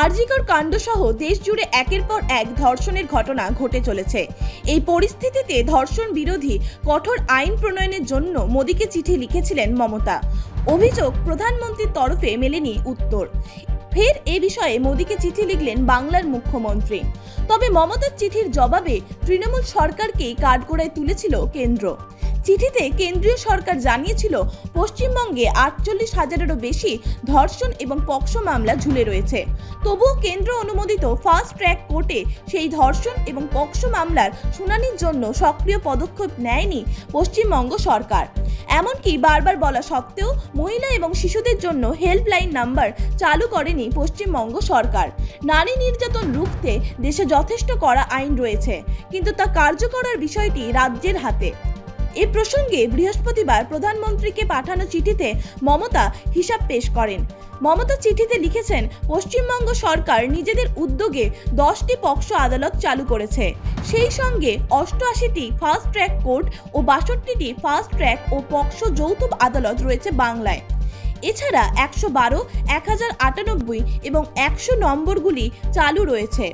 আরজিকর কাণ্ডসহ দেশ জুড়ে একের পর এক ধর্ষণের ঘটনা ঘটে চলেছে। এই পরিস্থিতিতে ধর্ষণ বিরোধী কঠোর আইন প্রণয়নের জন্য মোদীকে চিঠি লিখেছিলেন মমতা। অভিযোগ প্রধানমন্ত্রীর তরফে মেলেনি উত্তর। ফের এ বিষয়ে মোদীকে চিঠি লিখলেন বাংলার মুখ্যমন্ত্রী। তবে মমতার চিঠির জবাবে তৃণমূল সরকারকেই কাঠগড়ায় তুলেছিল কেন্দ্র। চিঠিতে কেন্দ্রীয় সরকার জানিয়েছিল, পশ্চিমবঙ্গে আটচল্লিশ হাজারেরও বেশি ধর্ষণ এবং পক্সো মামলা ঝুলে রয়েছে। তবুও কেন্দ্র অনুমোদিত ফাস্ট ট্র্যাক কোর্টে সেই ধর্ষণ এবং পক্সো মামলার শুনানির জন্য সক্রিয় পদক্ষেপ নেয়নি পশ্চিমবঙ্গ সরকার। এমনকি বারবার বলা সত্ত্বেও মহিলা এবং শিশুদের জন্য হেল্পলাইন নাম্বার চালু করেনি পশ্চিমবঙ্গ সরকার। নারী নির্যাতন রুখতে দেশে যথেষ্ট করা আইন রয়েছে, কিন্তু তা কার্যকরার বিষয়টি রাজ্যের হাতে। এ প্রসঙ্গে বৃহস্পতিবার প্রধানমন্ত্রীকে পাঠানো চিঠিতে মমতা হিসাব পেশ করেন। মমতা চিঠিতে লিখেছেন, পশ্চিমবঙ্গ সরকার নিজেদের উদ্যোগে দশটি পক্সো আদালত চালু করেছে। সেই সঙ্গে অষ্টআশিটি ফাস্ট ট্র্যাক কোর্ট ও বাষট্টিটি ফাস্ট ট্র্যাক ও পক্ষ যৌথ আদালত রয়েছে বাংলায়। এছাড়া একশো বারো, এক হাজার আটানব্বই এবং একশো নম্বরগুলি চালু রয়েছে।